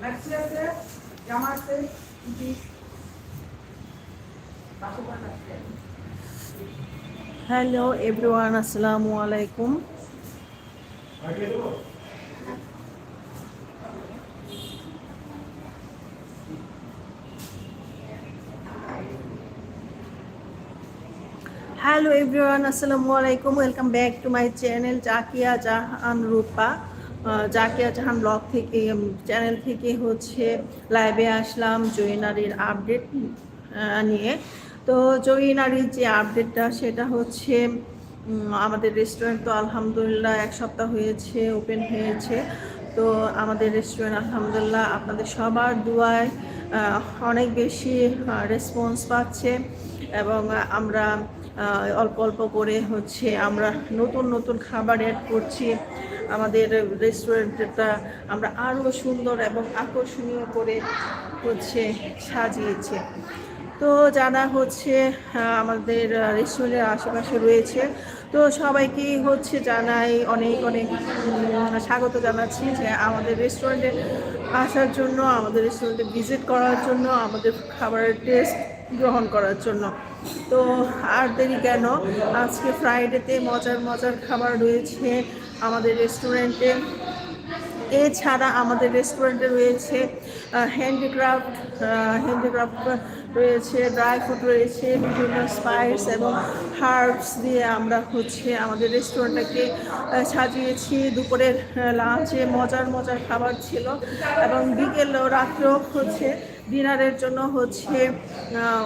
Maxi আছে জামা আছে হ্যালো এভরিওয়ান আসসালামু আলাইকুম হ্যালো এভরিওয়ান আসসালামু আলাইকুম welcome back to my channel Jahan Rupa ah, Zakia Jahan blog থেকে চ্যানেল থেকে হচ্ছে লাইভে আসলাম জয়নারির আপডেট নিয়ে। তো জয়নারির যে আপডেটটা সেটা হচ্ছে আমাদের রেস্টুরেন্ট তো আলহামদুলিল্লাহ এক সপ্তাহ হয়েছে ওপেন হয়েছে। তো আমাদের রেস্টুরেন্ট আলহামদুলিল্লাহ আপনাদের সবার দুয়ায় অনেক বেশি রেসপন্স পাচ্ছে। এবং আমরা অল্প অল্প করে হচ্ছে আমরা নতুন নতুন খাবার অ্যাড করছি। আমাদের রেস্টুরেন্টটা আমরা আরও সুন্দর এবং আকর্ষণীয় করে হচ্ছে সাজিয়েছে। তো যারা হচ্ছে আমাদের রেস্টুরেন্টের আশেপাশে রয়েছে। তো সবাইকেই হচ্ছে জানাই অনেক অনেক স্বাগত জানাচ্ছি যে আমাদের রেস্টুরেন্টে আসার জন্য, আমাদের রেস্টুরেন্টে ভিজিট করার জন্য, আমাদের খাবারের টেস্ট গ্রহণ করার জন্য। তো আর দেরি কেন? আজকে ফ্রাইডেতে মজার মজার খাবার রয়েছে আমাদের রেস্টুরেন্টে এছাড়া আমাদের রেস্টুরেন্টে রয়েছে হ্যান্ডিক্রাফট হ্যান্ডিক্রাফট রয়েছে ড্রাই ফ্রুট রয়েছে, বিভিন্ন স্পাইস এবং হার্বস দিয়ে আমরা হচ্ছে আমাদের রেস্টুরেন্টটাকে সাজিয়েছি। দুপুরের লাঞ্চে মজার মজার খাবার ছিল এবং বিকেল রাত্রেও হচ্ছে ডিনারের জন্য হচ্ছে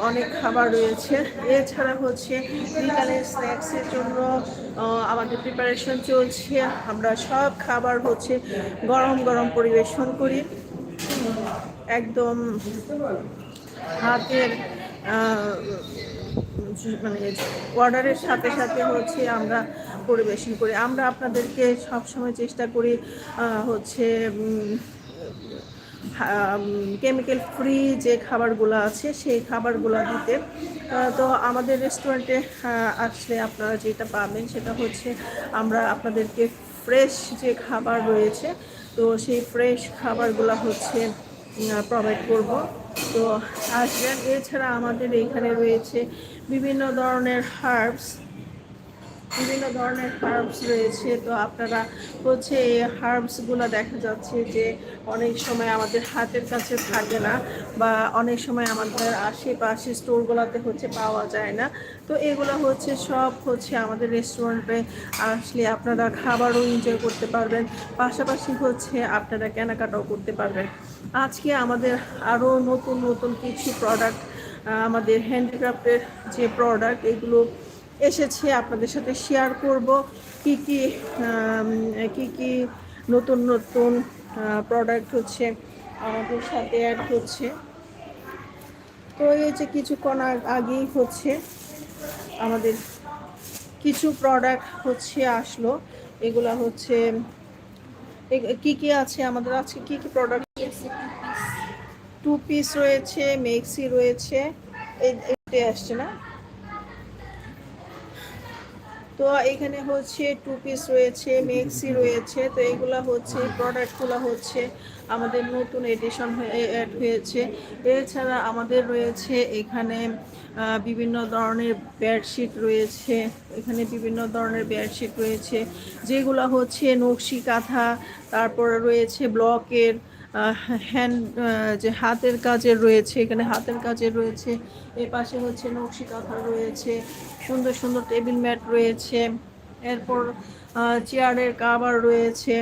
অনেক খাবার রয়েছে। এছাড়া হচ্ছে বিকালের স্ন্যাক্সের জন্য আমাদের প্রিপারেশন চলছে। আমরা সব খাবার হচ্ছে গরম গরম পরিবেশন করি। একদম হাতের মানে অর্ডারের সাথে সাথে হচ্ছে আমরা পরিবেশন করি। আমরা আপনাদেরকে সবসময় চেষ্টা করি হচ্ছে কেমিক্যাল ফ্রি যে খাবারগুলো আছে, সেই খাবারগুলো দিতে। তো আমাদের রেস্টুরেন্টে আসলে আপনারা যেটা পাবেন সেটা হচ্ছে আমরা আপনাদেরকে ফ্রেশ যে খাবার রয়েছে, তো সেই ফ্রেশ খাবারগুলো হচ্ছে প্রোভাইড করব। তো আসবেন। এছাড়া আমাদের এইখানে রয়েছে বিভিন্ন ধরনের হার্বস বিভিন্ন ধরনের হার্বস রয়েছে। তো আপনারা হচ্ছে এই হার্বসগুলো দেখা যাচ্ছে যে অনেক সময় আমাদের হাতের কাছে থাকে না বা অনেক সময় আমাদের আশেপাশে স্টোরগুলোতে হচ্ছে পাওয়া যায় না। তো এগুলো হচ্ছে সব হচ্ছে আমাদের রেস্টুরেন্টে আসলে আপনারা খাবারও এনজয় করতে পারবেন। পাশাপাশি হচ্ছে আপনারা কেনাকাটাও করতে পারবেন। আজকে আমাদের আরও নতুন নতুন কিছু প্রোডাক্ট আমাদের হ্যান্ডিক্রাফটের যে প্রোডাক্ট এগুলো এসেছে আপনাদের সাথে শেয়ার করব কি কি কি কি নতুন নতুন প্রোডাক্ট হচ্ছে আমাদের সাথে অ্যাড হচ্ছে। তো এই যে কিছুক্ষণ আগ- আগেই হচ্ছে আমাদের কিছু প্রোডাক্ট হচ্ছে আসলো। এগুলা হচ্ছে কি কি আছে আমাদের আজকে? কি কি প্রোডাক্ট টু পিস রয়েছে মেক্সি রয়েছে এই আসছে না? তো এখানে হচ্ছে টু পিস রয়েছে মেক্সি রয়েছে, তো এগুলা হচ্ছে প্রোডাক্টগুলো হচ্ছে আমাদের নতুন এডিশন অ্যাড হয়েছে। এছাড়া আমাদের রয়েছে এখানে বিভিন্ন ধরনের বেডশিট রয়েছে, এখানে বিভিন্ন ধরনের বেডশিট রয়েছে, যেগুলো হচ্ছে নকশি কাঁথা, তারপরে রয়েছে ব্লকের হ্যান্ড যে হাতের কাজের রয়েছে, এখানে হাতের কাজের রয়েছে এর পাশে হচ্ছে নকশি কাঁথা রয়েছে সুন্দর সুন্দর টেবিল ম্যাট রয়েছে, এরপর চেয়ারের কাভার রয়েছে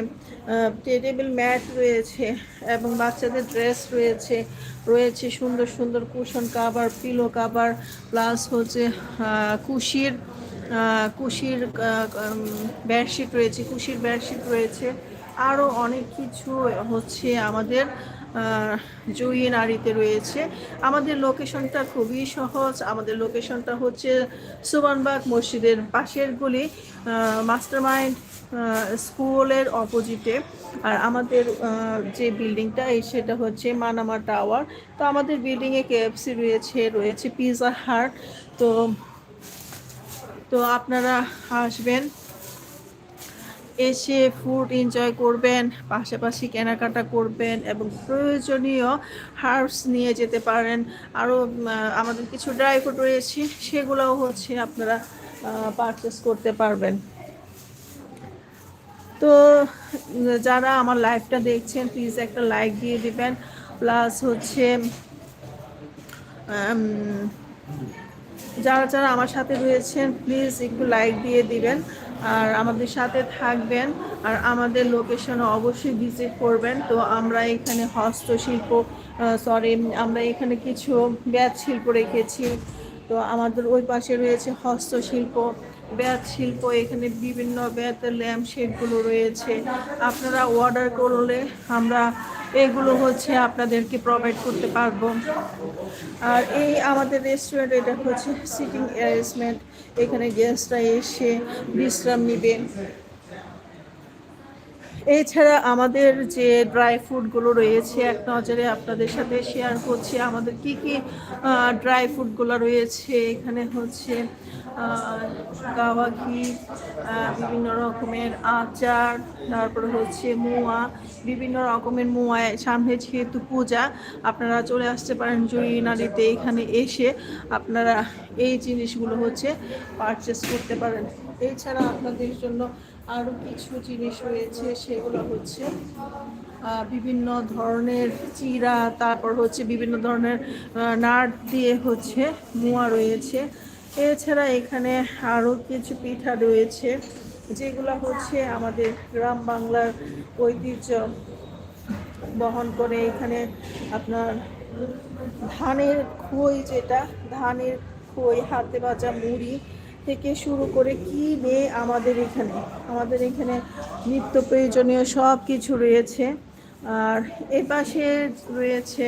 টেবিল ম্যাট রয়েছে এবং বাচ্চাদের ড্রেস রয়েছে রয়েছে সুন্দর সুন্দর cushion cover, pillow cover, plus হচ্ছে কুশির কুশির বেডশিট রয়েছে, কুশির বেডশিট রয়েছে আরও অনেক কিছু হচ্ছে আমাদের জয়ী নারীতে রয়েছে। আমাদের লোকেশনটা খুবই সহজ। আমাদের লোকেশনটা হচ্ছে সুবানবাগ মসজিদের পাশের গলি মাস্টার মাইন্ড স্কুলের অপোজিটে আর আমাদের যে বিল্ডিংটা সেটা হচ্ছে মানামা টাওয়ার তো আমাদের বিল্ডিংয়ে কেএফসি রয়েছে রয়েছে পিৎজা হাট তো তো আপনারা আসবেন। এসে ফুড এনজয় করবেন, পাশাপাশি কেনাকাটা করবেন এবং প্রয়োজনীয় হার্বস নিয়ে যেতে পারেন। আরও আমাদের কিছু ড্রাই ফ্রুট রয়েছে, সেগুলোও হচ্ছে আপনারা পারচেস করতে পারবেন। তো, যারা আমার লাইভটা দেখছেন প্লিজ একটা লাইক দিয়ে দিবেন। প্লাস হচ্ছে যারা যারা আমার সাথে রয়েছেন প্লিজ একটু লাইক দিয়ে দিবেন। আর আমাদের সাথে থাকবেন আর আমাদের লোকেশনে অবশ্যই ভিজিট করবেন। তো আমরা এখানে হস্তশিল্প সরি আমরা এখানে কিছু ব্যাত শিল্প রেখেছি। তো আমাদের ওই পাশে রয়েছে হস্তশিল্প ব্যাত শিল্প, এখানে বিভিন্ন ব্যাতের ল্যাম্প শেডগুলো রয়েছে। আপনারা অর্ডার করলে আমরা এগুলো হচ্ছে আপনাদেরকে প্রোভাইড করতে পারব। আর এই আমাদের রেস্টুরেন্ট এটা হচ্ছে সিটিং অ্যারেঞ্জমেন্ট এখানে গেস্টরা এসে বিশ্রাম নেবে। এছাড়া আমাদের যে ড্রাই ফ্রুটগুলো রয়েছে, এক নজরে আপনাদের সাথে শেয়ার করছি। আমাদের কি কি ড্রাই ফ্রুটগুলো রয়েছে, এখানে হচ্ছে গাওয়া ঘি বিভিন্ন রকমের আচার, তারপরে হচ্ছে মোয়া, বিভিন্ন রকমের মোয়ায় সামনে যেহেতু পূজা, আপনারা চলে আসতে পারেন জয়ী নারীতে এখানে এসে আপনারা এই জিনিসগুলো হচ্ছে পারচেস করতে পারেন। এছাড়া আপনাদের জন্য আরও কিছু জিনিস রয়েছে, সেগুলো হচ্ছে বিভিন্ন ধরনের চিরা, তারপর হচ্ছে বিভিন্ন ধরনের নাট দিয়ে হচ্ছে মোয়া রয়েছে। এছাড়া এখানে আরও কিছু পিঠা রয়েছে, যেগুলো হচ্ছে আমাদের গ্রাম বাংলার ঐতিহ্য বহন করে। এখানে আপনার ধানের খই যেটা, ধানের খই, হাতে বাজা মুড়ি থেকে শুরু করে কি নেই আমাদের এখানে আমাদের এখানে নিত্য প্রয়োজনীয় সব কিছু রয়েছে। আর এ পাশে রয়েছে,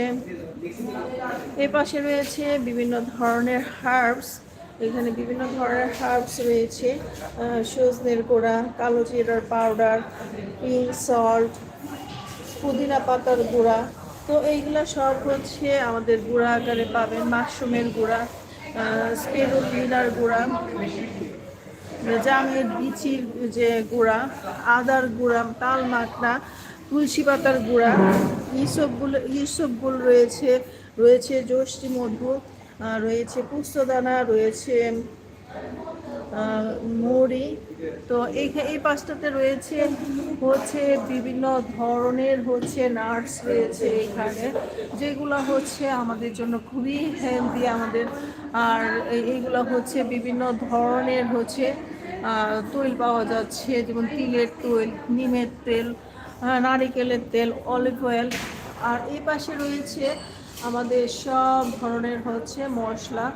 এ পাশে রয়েছে বিভিন্ন ধরনের হার্বস এখানে বিভিন্ন ধরনের হার্বস রয়েছে। সজনের গোড়া, কালো জিরার পাউডার পিঙ্ক সল্ট পুদিনা পাতার গুঁড়া। তো এইগুলা সব হচ্ছে আমাদের গুঁড়া আকারে পাবেন, মাশরুমের গুঁড়া। স্পেরুলিনার গুঁড়া জামের বিচির যে গুঁড়া, আদার গুঁড়া, তাল মাখনা, তুলসী পাতার গুঁড়া এইসবগুলো এইসবগুলো রয়েছে রয়েছে যষ্টি মধু রয়েছে পুস্তদানা, রয়েছে মৌরি তো এই এই পাঁচটাতে রয়েছে হচ্ছে বিভিন্ন ধরনের হচ্ছে নার্স রয়েছে এখানে, যেগুলো হচ্ছে আমাদের জন্য খুবই হেলদি, আমাদের আর এইগুলো হচ্ছে বিভিন্ন ধরনের হচ্ছে তৈল পাওয়া যাচ্ছে, যেমন তিলের তৈল, নিমের তেল নারিকেলের তেল, অলিভ অয়েল। আর এই পাশে রয়েছে আমাদের সব ধরনের হচ্ছে মশলা,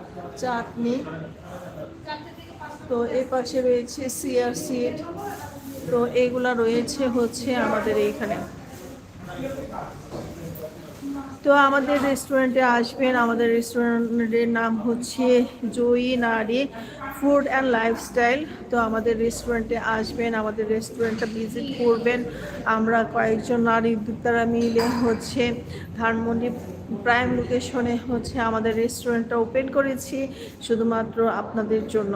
চাটনি। তো এই পাশে রয়েছে সিয়ার সিড। তো এগুলা রয়েছে হচ্ছে আমাদের এইখানে। তো আমাদের রেস্টুরেন্টে আসবেন। আমাদের রেস্টুরেন্টের নাম হচ্ছে জয়ী নারী ফুড অ্যান্ড লাইফস্টাইল তো আমাদের রেস্টুরেন্টে আসবেন, আমাদের রেস্টুরেন্টটা ভিজিট করবেন। আমরা কয়েকজন নারী উদ্যোক্তারা মিলে হচ্ছে ধানমন্ডি প্রাইম লোকেশনে হচ্ছে আমাদের রেস্টুরেন্টটা ওপেন করেছি, শুধুমাত্র আপনাদের জন্য।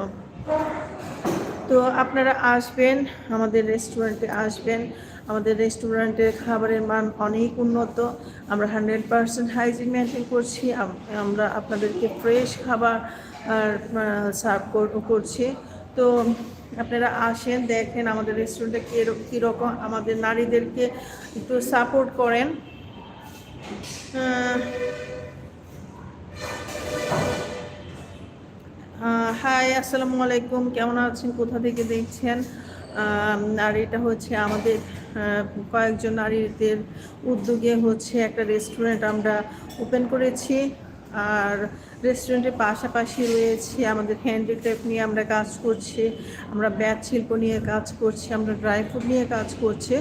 তো আপনারা আসবেন, আমাদের রেস্টুরেন্টে আসবেন। আমাদের রেস্টুরেন্টের খাবারের মান অনেক উন্নত। আমরা হান্ড্রেড পারসেন্ট হাইজিন মেনটেন করছি। আমরা আপনাদেরকে ফ্রেশ খাবার সার্ভ করছি। তো আপনারা আসেন, দেখেন আমাদের রেস্টুরেন্টে কীরকম আমাদের নারীদেরকে একটু সাপোর্ট করেন। হাই আসসালামু আলাইকুম। কেমন আছেন? কোথা থেকে দেখছেন? আর এটা হচ্ছে আমাদের কয়েকজন নারীদের উদ্যোগে হচ্ছে একটা রেস্টুরেন্ট আমরা ওপেন করেছি। আর রেস্টুরেন্টের পাশাপাশি রয়েছে আমাদের হ্যান্ডিক্রাফট নিয়ে আমরা কাজ করছি, আমরা ব্যাগ শিল্প নিয়ে কাজ করছি, আমরা ড্রাই ফ্রুট নিয়ে কাজ করছি।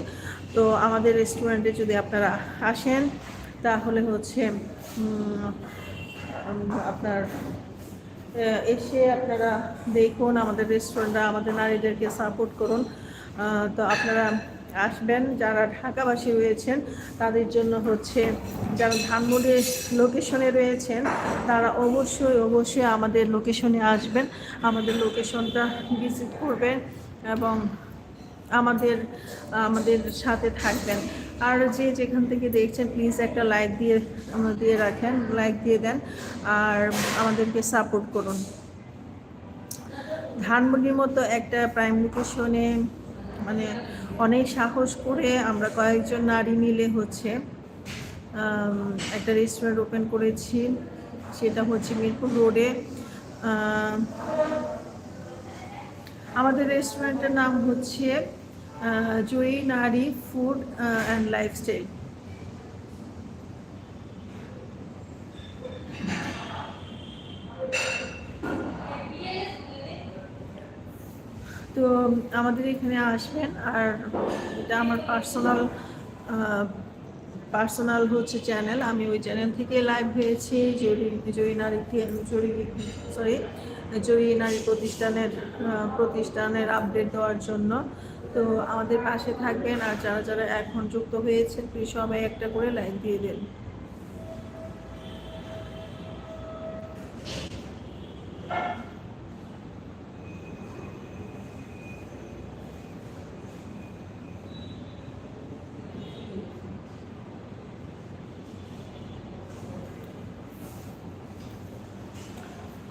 তো আমাদের রেস্টুরেন্টে যদি আপনারা আসেন, তাহলে হচ্ছে আপনার এসে আপনারা দেখুন, আমাদের রেস্টুরেন্টটা আমাদের নারীদেরকে সাপোর্ট করুন। তো আপনারা আসবেন, যারা ঢাকাবাসী রয়েছেন, তাদের জন্য হচ্ছে, যারা ধানমন্ডি লোকেশনে রয়েছেন, তারা অবশ্যই অবশ্যই আমাদের লোকেশনে আসবেন। আমাদের লোকেশনটা ভিজিট করবেন এবং আমাদের আমাদের সাথে থাকবেন। আর যে যেখান থেকে দেখছেন প্লিজ একটা লাইক দিয়ে দিয়ে রাখেন লাইক দিয়ে দেন, আর আমাদেরকে সাপোর্ট করুন। ধানমন্ডির মতো একটা প্রাইম লোকেশনে মানে অনেক সাহস করে আমরা কয়েকজন নারী মিলে হচ্ছে একটা রেস্টুরেন্ট ওপেন করেছি। সেটা হচ্ছে মিরপুর রোডে। আমাদের রেস্টুরেন্টের নাম হচ্ছে জয়ী নারী ফুড অ্যান্ড লাইফস্টাইল তো আমাদের এখানে আসবেন, আর এটা আমার পার্সোনাল পার্সোনাল হচ্ছে চ্যানেল আমি ওই চ্যানেল থেকে লাইভ হয়েছি জয়ী নারী সরি জয়ী নারী প্রতিষ্ঠানের প্রতিষ্ঠানের আপডেট দেওয়ার জন্য। তো আমাদের পাশে থাকবেন আর যারা যারা এখন যুক্ত হয়েছেন, প্লিজ সবাই একটা করে লাইক দিয়ে দেন।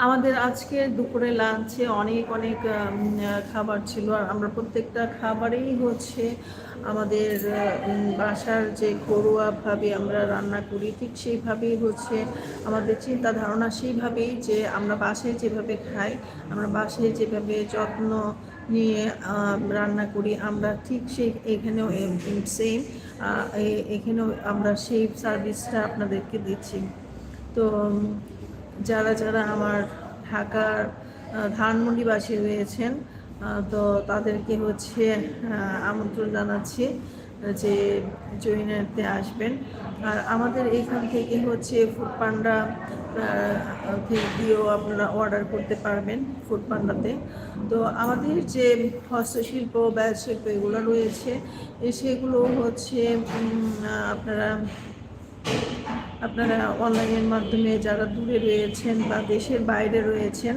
আমাদের আজকে দুপুরে লাঞ্চে অনেক অনেক খাবার ছিল। আর আমরা প্রত্যেকটা খাবারেই হচ্ছে আমাদের বাসার যে ঘরোয়াভাবে আমরা রান্না করি, ঠিক সেইভাবেই হচ্ছে আমাদের চিন্তা ধারণা সেইভাবেই যে আমরা বাসায় যেভাবে খাই, আমরা বাসায় যেভাবে যত্ন নিয়ে রান্না করি, আমরা ঠিক সেই, এখানেও সেম এখানেও আমরা সেই সার্ভিসটা আপনাদেরকে দিচ্ছি। তো যারা যারা আমার ঢাকার ধানমন্ডিবাসী রয়েছেন তো তাদেরকে হচ্ছে আমন্ত্রণ জানাচ্ছি যে জৈনাতে আসবেন। আর আমাদের এইখান থেকে হচ্ছে ফুড পান্ডা দিয়েও আপনারা অর্ডার করতে পারবেন ফুড পান্ডাতে তো আমাদের যে হস্তশিল্প শিল্প এগুলো রয়েছে সেগুলো হচ্ছে আপনারা আপনারা অনলাইনের মাধ্যমে যারা দূরে রয়েছেন বা দেশের বাইরে রয়েছেন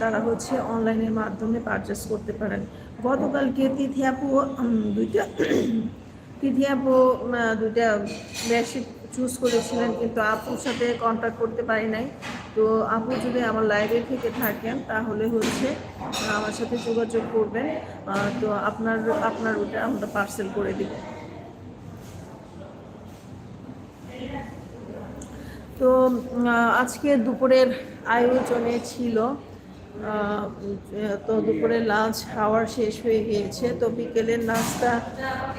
তারা হচ্ছে অনলাইনের মাধ্যমে পারচেস করতে পারেন। গতকালকে তিথি আপু উম, দুইটা তিথি আপু দুইটা বেডশিট চুজ করেছিলেন কিন্তু আপুর সাথে কন্ট্যাক্ট করতে পারি নাই। তো আপু যদি আমার লাইভে থেকে থাকেন তাহলে হচ্ছে আমার সাথে যোগাযোগ করবেন। তো আপনার আপনার ওটা আমরা পার্সেল করে দিব। তো আজকে দুপুরের আয়োজনে ছিল তো দুপুরে লাঞ্চ খাওয়ার শেষ হয়ে গিয়েছে, তো বিকেলের নাস্তা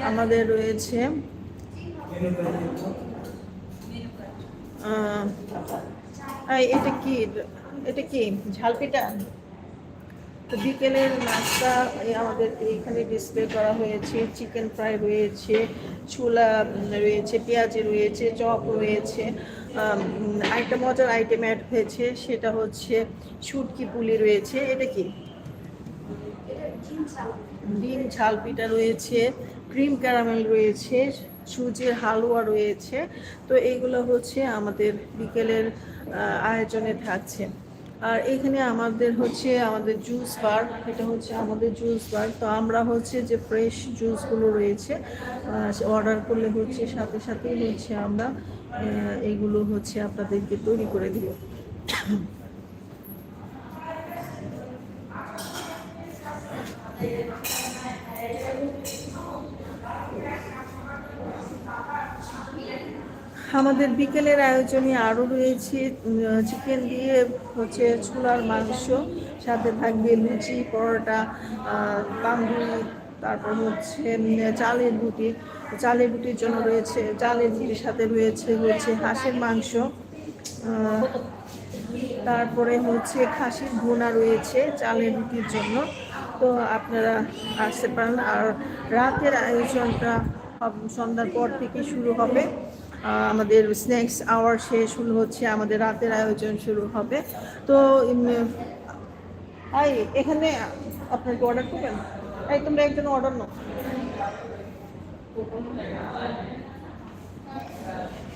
আমাদের রয়েছে। এটা কি? এটা কি? ঝালপিটা তো বিকেলের নাস্তা আমাদের এখানে ডিসপ্লে করা হয়েছে চিকেন ফ্রাই রয়েছে, ছোলা রয়েছে, পেঁয়াজি রয়েছে, চপ রয়েছে আরেকটা মজার আইটেম অ্যাড হয়েছে, সেটা হচ্ছে শুটকি পুলি রয়েছে, এটা কি? ডিম ঝাল পিঠা রয়েছে, ক্রিম ক্যারামেল রয়েছে, সুজির হালুয়া রয়েছে, তো এইগুলো হচ্ছে আমাদের বিকেলের আয়োজনে থাকছে। আর এখানে আমাদের হচ্ছে আমাদের জুস বার এটা হচ্ছে আমাদের জুস বার তো আমরা হচ্ছে যে ফ্রেশ জুসগুলো রয়েছে অর্ডার করলে হচ্ছে সাথে সাথেই হচ্ছে আমরা এগুলো হচ্ছে আপনাদেরকে তৈরি করে দিব। আমাদের বিকেলের আয়োজনে আরও রয়েছে চিকেন দিয়ে হচ্ছে ছোলার মাংস, সাথে থাকবে লুচি, পরোটা তান্দুরি, তারপর হচ্ছে চালের রুটি। চালের রুটির জন্য রয়েছে, চালের রুটির সাথে রয়েছে, হচ্ছে হাঁসের মাংস তারপরে হচ্ছে খাসির ভুনা রয়েছে চালের রুটির জন্য। তো আপনারা আসতে পারেন। আর রাতের আয়োজনটা সন্ধ্যার পর থেকে শুরু হবে। আমাদের স্ন্যাক্স আওয়ার শেষ হলো হচ্ছে আমাদের রাতের আয়োজন শুরু হবে। তো এই এখানে আপনার কি অর্ডার করবেন? এই, তোমরা একজন অর্ডার নাও।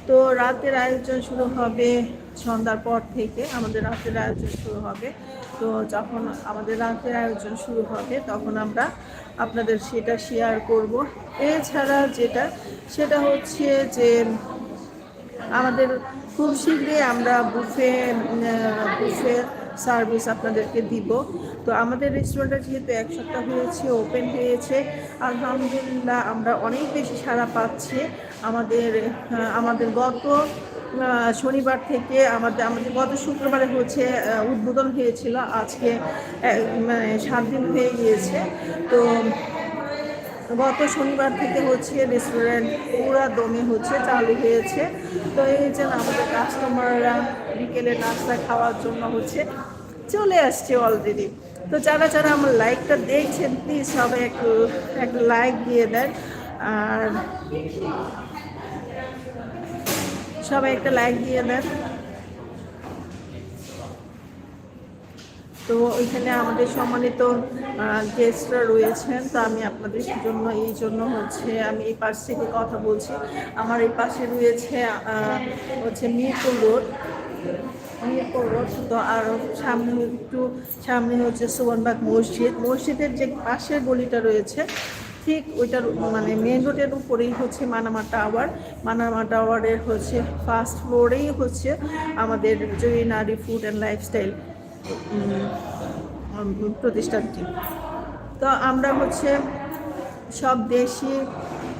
তো, রাতের আয়োজন শুরু হবে সন্ধ্যার পর থেকে আমাদের রাতের আয়োজন শুরু হবে। তো, যখন আমাদের রাতের আয়োজন শুরু হবে, তখন আমরা আপনাদের সেটা শেয়ার করব। এছাড়া যেটা, সেটা হচ্ছে যে আমাদের খুব শীঘ্রই আমরা বুফে বুফে সার্ভিস আপনাদেরকে দিব। তো আমাদের রেস্টুরেন্টটা যেহেতু এক সপ্তাহ হয়েছে ওপেন হয়েছে, আলহামদুলিল্লাহ আমরা অনেক বেশি সাড়া পাচ্ছি। আমাদের আমাদের গত শনিবার থেকে আমাদের আমাদের গত শুক্রবারে হচ্ছে উদ্বোধন হয়েছিল। আজকে মানে সাত দিন হয়ে গিয়েছে। তো গত শনিবার থেকে হচ্ছে রেস্টুরেন্ট পুরা দমে হচ্ছে, চালু হয়েছে। তো এই যে আমাদের কাস্টমাররা বিকেলে নাস্তা খাওয়ার জন্য হচ্ছে চলে আসছে অলরেডি তো যারা যারা আমার লাইকটা দেখছেন প্লিজ সবাই একটু এক লাইক দিয়ে দেন। আর সবাই একটা লাইক দিয়ে দেন। তো ওইখানে আমাদের সম্মানিত গেস্টরা রয়েছেন, তো আমি আপনাদের জন্য, এই জন্য হচ্ছে আমি এই পাশ থেকে কথা বলছি। আমার এই পাশে রয়েছে হচ্ছে মিরপুর রোড। মিরপুর রোড, তো আর সামনে একটু সামনে হচ্ছে সুবনবাগ মসজিদ। মসজিদের যে পাশের গলিটা রয়েছে, ঠিক ওইটার মানে মেন রোডের উপরেই হচ্ছে মানামা টাওয়ার। মানামা টাওয়ারের হচ্ছে ফার্স্ট ফ্লোরেই হচ্ছে আমাদের জয়ী নারী ফুড অ্যান্ড লাইফস্টাইল প্রতিষ্ঠানটি তো আমরা হচ্ছে সব দেশি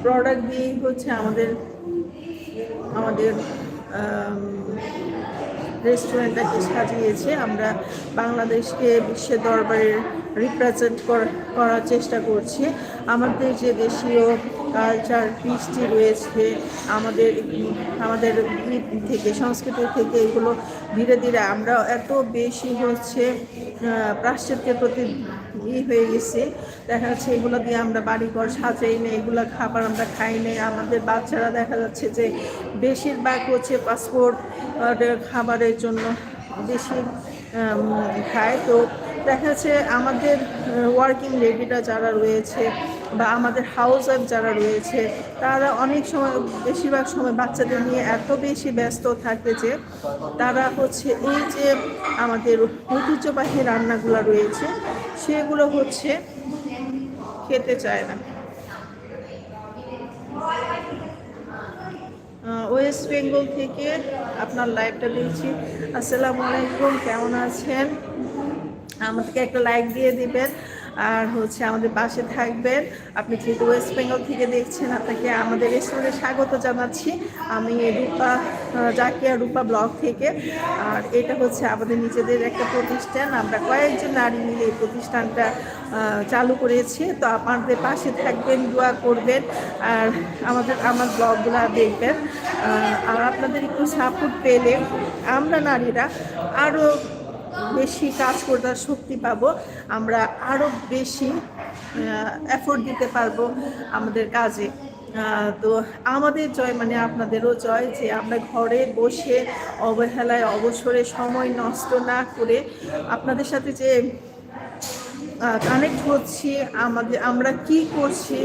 প্রোডাক্ট দিয়েই হচ্ছে আমাদের আমাদের রেস্টুরেন্টটাকে সাজিয়েছে, আমরা বাংলাদেশকে বিশ্বের দরবারে রিপ্রেজেন্ট করার চেষ্টা করছি। আমাদের যে দেশীয় কালচার কৃষ্টি রয়েছে, আমাদের আমাদের থেকে, সংস্কৃতি থেকে এগুলো ধীরে ধীরে আমরা এত বেশি হচ্ছে প্রাশ্চাত্যের প্রতি ই হয়ে গেছে। দেখা যাচ্ছে এগুলো দিয়ে আমরা বাড়ি ঘর সাজাই না এগুলো খাবার আমরা খাই না আমাদের বাচ্চারা দেখা যাচ্ছে যে বেশিরভাগ হচ্ছে পাসপোর্ট খাবারের জন্য বেশি খায়। তো দেখা যাচ্ছে আমাদের ওয়ার্কিং লেডিরা যারা রয়েছে বা আমাদের হাউস ওয়াইফ যারা রয়েছে, তারা অনেক সময়, বেশিরভাগ সময় বাচ্চাদের নিয়ে এত বেশি ব্যস্ত থাকে যে তারা হচ্ছে এই যে আমাদের ঐতিহ্যবাহী রান্নাগুলো রয়েছে, সেগুলো হচ্ছে খেতে চায় না। ওয়েস্ট বেঙ্গল থেকে আপনার লাইভটা দিয়েছি আসসালামু আলাইকুম, কেমন আছেন? আমাদেরকে একটা লাইক দিয়ে দিবেন। আর হচ্ছে আমাদের পাশে থাকবেন। আপনি যেহেতু ওয়েস্ট বেঙ্গল থেকে দেখছেন, আপনাকে আমাদের রেস্টুরেন্টে স্বাগত জানাচ্ছি। আমি রূপা জাকিয়া রূপা ব্লগ থেকে। আর এটা হচ্ছে আমাদের নিজেদের একটা প্রতিষ্ঠান। আমরা কয়েকজন নারী মিলে এই প্রতিষ্ঠানটা চালু করেছি। তো আপনাদের পাশে থাকবেন, দোয়া করবেন। আর আমাদের, আমার ব্লগগুলো দেখবেন। আর আপনাদের একটু সাপোর্ট পেলে আমরা নারীরা আরও বেশি কাজ করার শক্তি পাব, আমরা আরও বেশি এফোর্ট দিতে পারব আমাদের কাজে। তো আমাদের জয় মানে আপনাদেরও জয় যে আমরা ঘরে বসে অবহেলায় অবসরে সময় নষ্ট না করে আপনাদের সাথে যে কানেক্ট হচ্ছি, আমাদের, আমরা কি করছি,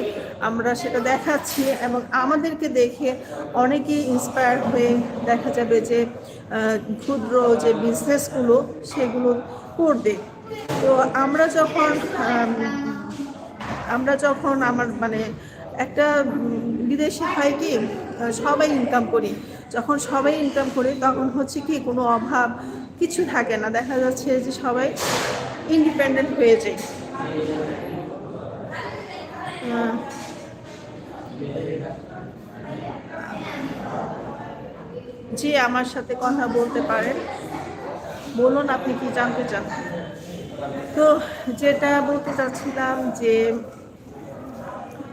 আমরা সেটা দেখাচ্ছি এবং আমাদেরকে দেখে অনেকেই ইন্সপায়ার হয়ে দেখা যাবে যে ক্ষুদ্র যে বিজনেসগুলো সেগুলো করবে। তো আমরা যখন আমরা যখন আমার মানে একটা বিদেশে হয় কি সবাই ইনকাম করি। যখন সবাই ইনকাম করি, তখন হচ্ছে কি কোনো অভাব কিছু থাকে না। দেখা যাচ্ছে যে সবাই ইন্ডিপেন্ডেন্ট হয়ে যায় আহ, জি আমার সাথে কথা বলতে পারেন। বলুন আপনি কি জানতে চান? তো যেটা বলতে চাচ্ছিলাম যে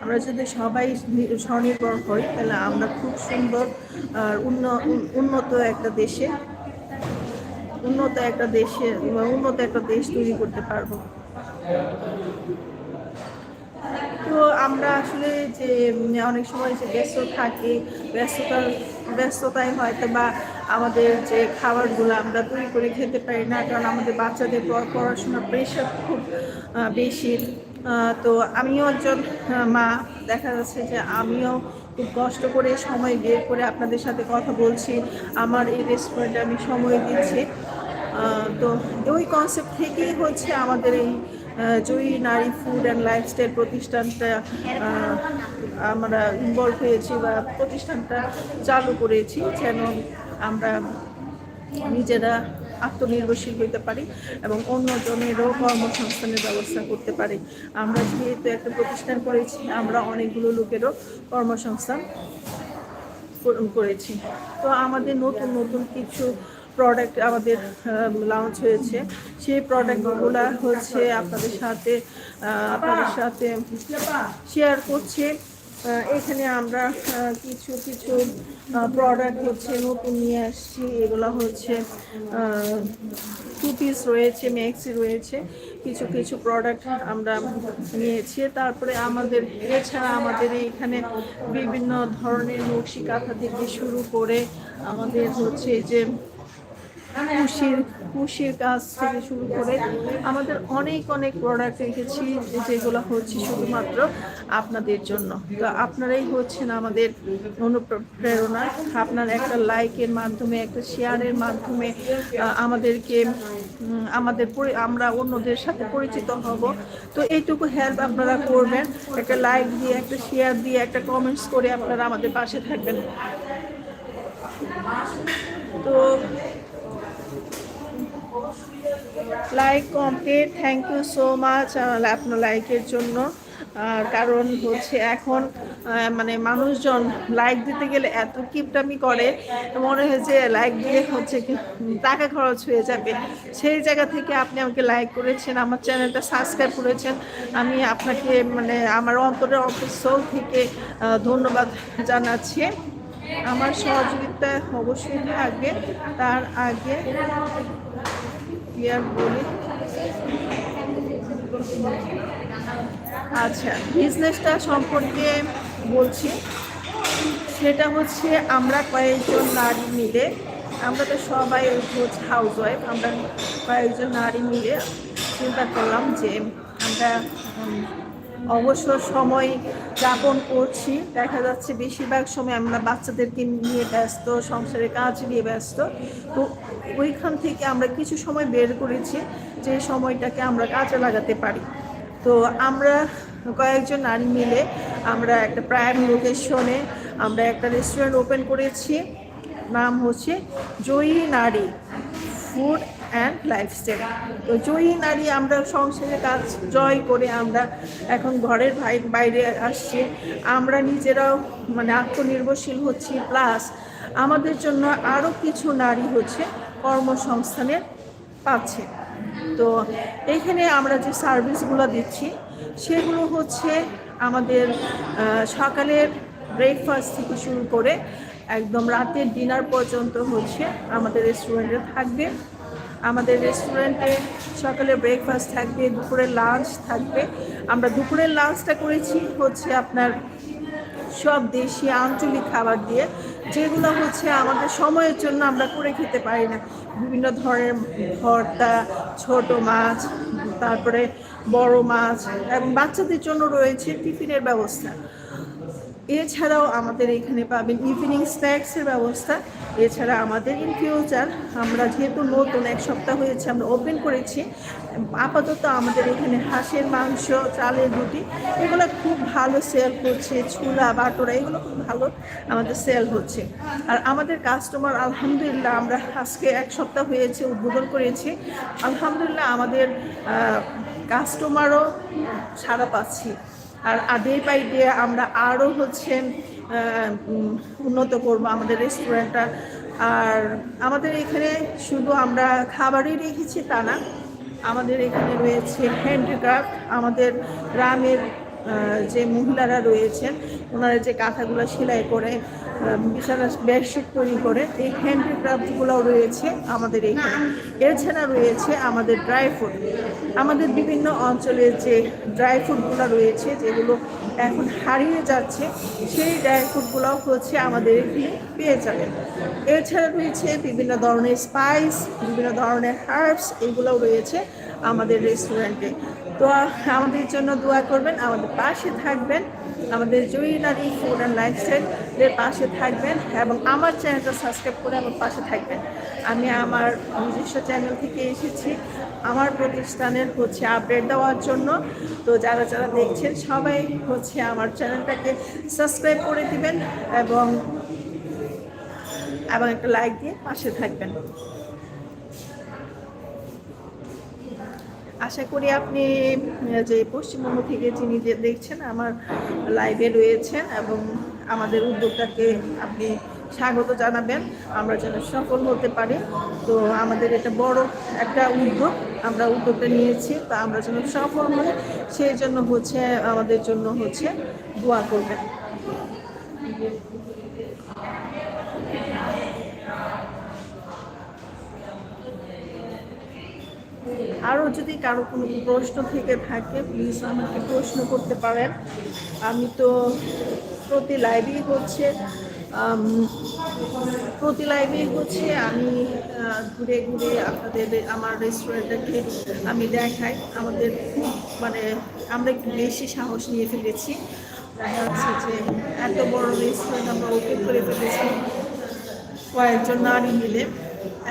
আমরা যদি সবাই স্বনির্ভর হই তাহলে আমরা খুব সুন্দর আর উন্ন- উন্নত একটা দেশে উন্নত একটা দেশে উন্নত একটা দেশ তৈরি করতে পারব। তো আমরা আসলে যে, অনেক সময় যে ব্যস্ত থাকি, ব্যস্ততার, ব্যস্ততায় হয়তো বা আমাদের যে খাবারগুলো আমরা তৈরি করে খেতে পারি না, কারণ আমাদের বাচ্চাদের পড়- পড়াশোনার প্রেশার খুব বেশি। তো আমিও একজন মা, দেখা যাচ্ছে যে আমিও খুব কষ্ট করে সময় বের করে আপনাদের সাথে কথা বলছি। আমার এই রেস্টুরেন্টে আমি সময় দিচ্ছি। তো ওই কনসেপ্ট থেকেই হচ্ছে আমাদের এই জয়ী নারী ফুড অ্যান্ড লাইফস্টাইল প্রতিষ্ঠানটা আমরা ইনভলভ হয়েছি বা প্রতিষ্ঠানটা চালু করেছি যেন আমরা নিজেরা আত্মনির্ভরশীল হইতে পারি এবং অন্যজনেরও কর্মসংস্থানের ব্যবস্থা করতে পারি। আমরা যেহেতু একটা প্রতিষ্ঠান করেছি, আমরা অনেকগুলো লোকেরও কর্মসংস্থান করেছি। তো আমাদের নতুন নতুন কিছু প্রোডাক্ট আমাদের লঞ্চ হয়েছে। সেই প্রোডাক্টগুলো হচ্ছে আপনাদের সাথে আপনাদের সাথে শেয়ার করছে। এখানে আমরা কিছু কিছু প্রোডাক্ট হচ্ছে নতুন নিয়ে আসছি। এগুলো হচ্ছে টু পিস রয়েছে ম্যাক্সি রয়েছে। কিছু কিছু প্রোডাক্ট আমরা নিয়েছি। তারপরে আমাদের, এছাড়া আমাদের এখানে বিভিন্ন ধরনের নকশি কাঁথা থেকে শুরু করে আমাদের হচ্ছে যে কুশির কুশির কাজ থেকে শুরু করে আমাদের অনেক অনেক প্রোডাক্ট রেখেছি যেগুলো হচ্ছে শুধুমাত্র আপনাদের জন্য। তো আপনারাই হচ্ছেন আমাদের অনুপ্রেরণা। আপনার একটা লাইকের মাধ্যমে, একটা শেয়ারের মাধ্যমে আমাদেরকে আমাদের আমরা অন্যদের সাথে পরিচিত হব। তো এইটুকু হেল্প আপনারা করবেন। একটা লাইক দিয়ে, একটা শেয়ার দিয়ে, একটা কমেন্টস করে আপনারা আমাদের পাশে থাকবেন। তো like complete thank you so much আপনার লাইকের জন্য। কারণ হচ্ছে এখন মানে মানুষজন লাইক দিতে গেলে এত কিপটামি করে মনে হয় যে লাইক দিয়ে হচ্ছে টাকা খরচ হয়ে যাবে। সেই জায়গা থেকে আপনি আমাকে লাইক করেছেন, আমার চ্যানেলটা সাবস্ক্রাইব করেছেন। আমি আপনাকে মানে আমার অন্তরের অন্তঃস্থল থেকে ধন্যবাদ জানাচ্ছি। আমার সহযোগিতা অবশ্যই থাকবে। তার আগে ক্লিয়ার বলি? আচ্ছা বিজনেসটা সম্পর্কে বলছি। সেটা হচ্ছে আমরা কয়েকজন নারী মিলে, আমরা তো সবাই হচ্ছে হাউস ওয়াইফ আমরা কয়েকজন নারী মিলে চিন্তা করলাম যে আমরা অবসর সময় যাপন করছি। দেখা যাচ্ছে বেশিরভাগ সময় আমরা বাচ্চাদেরকে নিয়ে ব্যস্ত, সংসারের কাজ নিয়ে ব্যস্ত। তো ওইখান থেকে আমরা কিছু সময় বের করেছি যে সময়টাকে আমরা কাজে লাগাতে পারি। তো আমরা কয়েকজন নারী মিলে আমরা একটা প্রাইম লোকেশনে আমরা একটা রেস্টুরেন্ট ওপেন করেছি। নাম হচ্ছে জয়ী নারী ফুড অ্যান্ড লাইফস্টাইল তো জয়ী নারী আমরা সংসারের কাজ জয় করে আমরা এখন ঘরের ভাই বাইরে আসছি। আমরা নিজেরাও মানে আত্মনির্ভরশীল হচ্ছি। প্লাস আমাদের জন্য আরও কিছু নারী হচ্ছে কর্মসংস্থানের পাচ্ছে। তো এখানে আমরা যে সার্ভিসগুলো দিচ্ছি, সেগুলো হচ্ছে আমাদের সকালের ব্রেকফাস্ট থেকে শুরু করে একদম রাতের ডিনার পর্যন্ত হচ্ছে আমাদের রেস্টুরেন্টে থাকবে। আমাদের রেস্টুরেন্টে সকালে ব্রেকফাস্ট থাকবে, দুপুরের লাঞ্চ থাকবে। আমরা দুপুরের লাঞ্চটা করেছি হচ্ছে আপনার সব দেশি আঞ্চলিক খাবার দিয়ে, যেগুলো হচ্ছে আমাদের সময়ের জন্য আমরা করে খেতে পারি না। বিভিন্ন ধরনের ভর্তা, ছোট মাছ, তারপরে বড় মাছ, এবং বাচ্চাদের জন্য রয়েছে টিফিনের ব্যবস্থা। এছাড়াও আমাদের এখানে পাবেন ইভিনিং স্ন্যাক্সের ব্যবস্থা। এছাড়া আমাদের ইন ফিউচার আমরা যেহেতু নতুন, এক সপ্তাহ হয়েছে আমরা ওপেন করেছি, আপাতত আমাদের এখানে হাঁসের মাংস, চালের রুটি, এগুলো খুব ভালো সেল করছে, ছোলা, বাটোরা, এগুলো খুব ভালো আমাদের সেল হচ্ছে। আর আমাদের কাস্টমার আলহামদুলিল্লাহ আমরা আজকে এক সপ্তাহ হয়েছে উদ্বোধন করেছি। আলহামদুলিল্লাহ আমাদের কাস্টমারও সাড়া পাচ্ছি। আর ডে বাই দিয়ে আমরা আরও হচ্ছেন উন্নত করব আমাদের রেস্টুরেন্টটা। আর আমাদের এখানে শুধু আমরা খাবারই রেখেছি তা না, আমাদের এখানে রয়েছে হ্যান্ডিক্রাফট, আমাদের গ্রামের যে মহিলারা রয়েছেন, ওনারা যে কাঁথাগুলো সেলাই করে বিশাল বেডশিট তৈরি করে এই হ্যান্ডিক্রাফটগুলোও রয়েছে আমাদের এখানে। এছাড়া রয়েছে আমাদের ড্রাই ফ্রুট আমাদের বিভিন্ন অঞ্চলের যে ড্রাই ফ্রুটগুলো রয়েছে, যেগুলো এখন হারিয়ে যাচ্ছে, সেই ড্রাই ফ্রুটগুলোও হচ্ছে আমাদের এখানে পেয়ে যাবেন। এছাড়া রয়েছে বিভিন্ন ধরনের স্পাইস, বিভিন্ন ধরনের হার্বস, এগুলোও রয়েছে আমাদের রেস্টুরেন্টে। তো, আমাদের জন্য দোয়া করবেন, আমাদের পাশে থাকবেন। আমাদের জয়িনারি ফুড অ্যান্ড লাইফস্টাইলের পাশে থাকবেন এবং আমার চ্যানেলটা সাবস্ক্রাইব করে আমার পাশে থাকবেন। আমি আমার নিজস্ব চ্যানেল থেকে এসেছি। আমার প্রতিষ্ঠানের হচ্ছে আপডেট দেওয়ার জন্য। তো যারা যারা দেখছেন, সবাই হচ্ছে আমার চ্যানেলটাকে সাবস্ক্রাইব করে দিবেন এবং এবং একটা লাইক দিয়ে পাশে থাকবেন। আশা করি আপনি যে পশ্চিমবঙ্গ থেকে যিনি যে দেখছেন, আমার লাইভে রয়েছেন এবং আমাদের উদ্যোগটাকে আপনি স্বাগত জানাবেন। আমরা যেন সফল হতে পারি। তো আমাদের এটা বড় একটা উদ্যোগ আমরা উদ্যোগটা নিয়েছি। তা আমরা যেন সফল হই, সেই জন্য হচ্ছে আমাদের জন্য হচ্ছে দোয়া করবেন। আরও যদি কারও কোনো প্রশ্ন থেকে থাকে প্লিজ আমাকে প্রশ্ন করতে পারেন। আমি তো প্রতি লাইভেই হচ্ছে প্রতি লাইভেই হচ্ছে, আমি ঘুরে ঘুরে আপনাদের, আমার রেস্টুরেন্টটাকে আমি দেখাই। আমাদের খুব মানে আমরা একটু বেশি সাহস নিয়ে ফেলেছি। দেখা যাচ্ছে যে এত বড় রেস্টুরেন্ট আমরা ওপেন করে ফেলেছি। কয়েকজন নারী মিলে।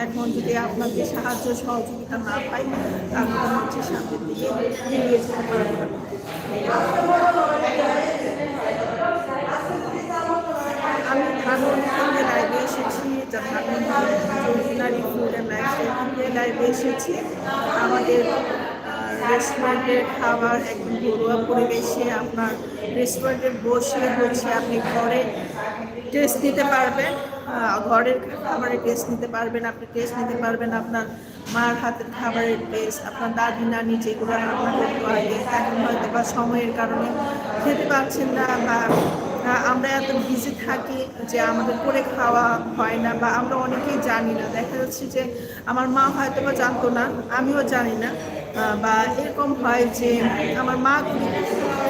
এখন যদি আপনাকে সাহায্য সহযোগিতা না পাই তাহলে হচ্ছে সামনের দিকে এগিয়ে আমি ধানমন্ডি থেকে লাইভে এসেছি নারী ফুড থেকে লাইভে এসেছি। আমাদের রেস্টুরেন্টের খাবার একদম ঘরোয়া পরিবেশে আপনার রেস্টুরেন্টে বসে হচ্ছে, আপনি ঘরে টেস্ট নিতে পারবেন। ঘরের খাবারের টেস্ট নিতে পারবেন, আপনি টেস্ট নিতে পারবেন আপনার মার হাতের খাবারের টেস্ট আপনার দাদি, নানি যেগুলো করতো এখন হয়তো বা সময়ের কারণে খেতে পারছেন না বা আমরা এত বিজি থাকি যে আমাদের করে খাওয়া হয় না বা আমরা অনেকেই জানি না। দেখা যাচ্ছে যে আমার মা হয়তো বা জানতো না, আমিও জানি না বা এরকম হয় যে আমার মা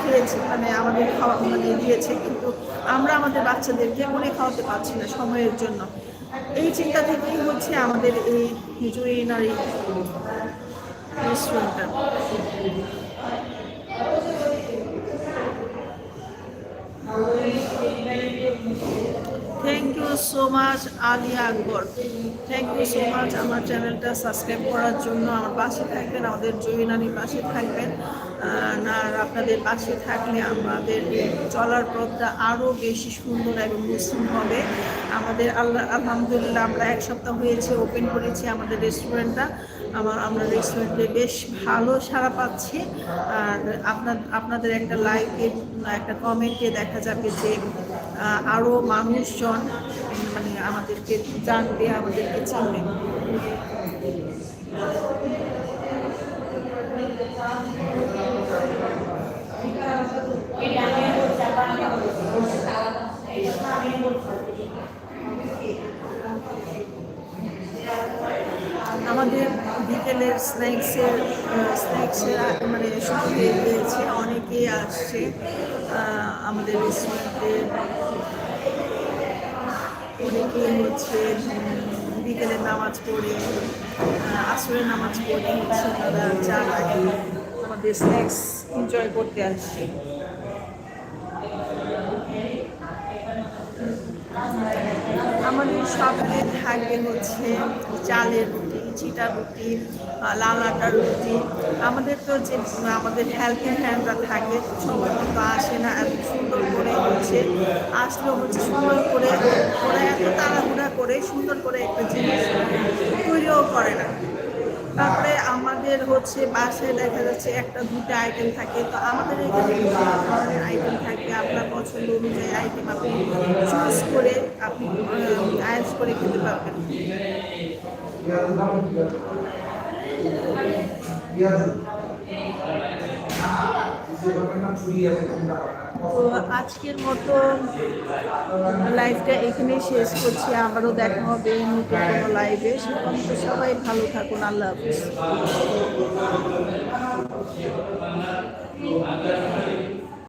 খেয়েছে মানে আমাদের খাওয়া মানে দিয়েছে, কিন্তু আমরা আমাদের বাচ্চাদেরকে করে খাওয়াতে পারছি না সময়ের জন্য। এই চিন্তা থেকেই হচ্ছে আমাদের এই জুয়েনারি রেস্টুরেন্টটা thank you so much Alia Akbar thank you so much আমার চ্যানেলটা সাবস্ক্রাইব করার জন্য। আমার পাশে থাকবেন, আমাদের জয়নানির পাশে থাকবেন। আর আপনাদের পাশে থাকলে আমাদের চলার পথটা আরও বেশি সুন্দর এবং মসৃণ হবে। আমাদের আল্লাহ, আলহামদুলিল্লাহ আমরা এক সপ্তাহ হয়েছে ওপেন করেছি আমাদের রেস্টুরেন্টটা আমার, আমরা রেস্টুরেন্টে বেশ ভালো সাড়া পাচ্ছি। আর আপনার আপনাদের একটা লাইকে একটা কমেন্টে দেখা যাবে যে আরও মানুষজন মানে আমাদেরকে জানবে, আমাদেরকে চিনবে। আমাদের বিকেলের স্ন্যাক্সের স্ন্যাক্সের মানে হয়ে গিয়েছে অনেকেই আসছে আমাদের রেস্টুরেন্টে অনেকেই হচ্ছে বিকেলের নামাজ পড়ে আসরের নামাজ পড়ে হচ্ছে তারা চা খায় আমাদের স্ন্যাক্স এনজয় করতে আসছে। আমাদের সকালে থাকবে হচ্ছে চালের চিটা রুটি লাল আটার রুটি। আমাদের তো যে, আমাদের হেল্পিং হ্যান্ডরা থাকে, সময় মতো আসে না, এত সুন্দর করে হচ্ছে, আসলেও হচ্ছে সুন্দর করে, ওরা এত তাড়াহুড়া করে সুন্দর করে একটা জিনিস তৈরিও করে না। তারপরে আমাদের হচ্ছে বাসায় দেখা যাচ্ছে একটা, দুটো আইটেম থাকে। তো আমাদের এখানে বিভিন্ন ধরনের আইটেম থাকে। আপনার পছন্দ অনুযায়ী আইটেম আপনি চুজ করে আপনি আয়েস করে খেতে পারবেন। তো আজকের মতো লাইভটা এখানেই শেষ করছি। আবারও দেখা হবে নতুন লাইভে সে তো সবাই ভালো থাকুন। আল্লাহ হাফিজ।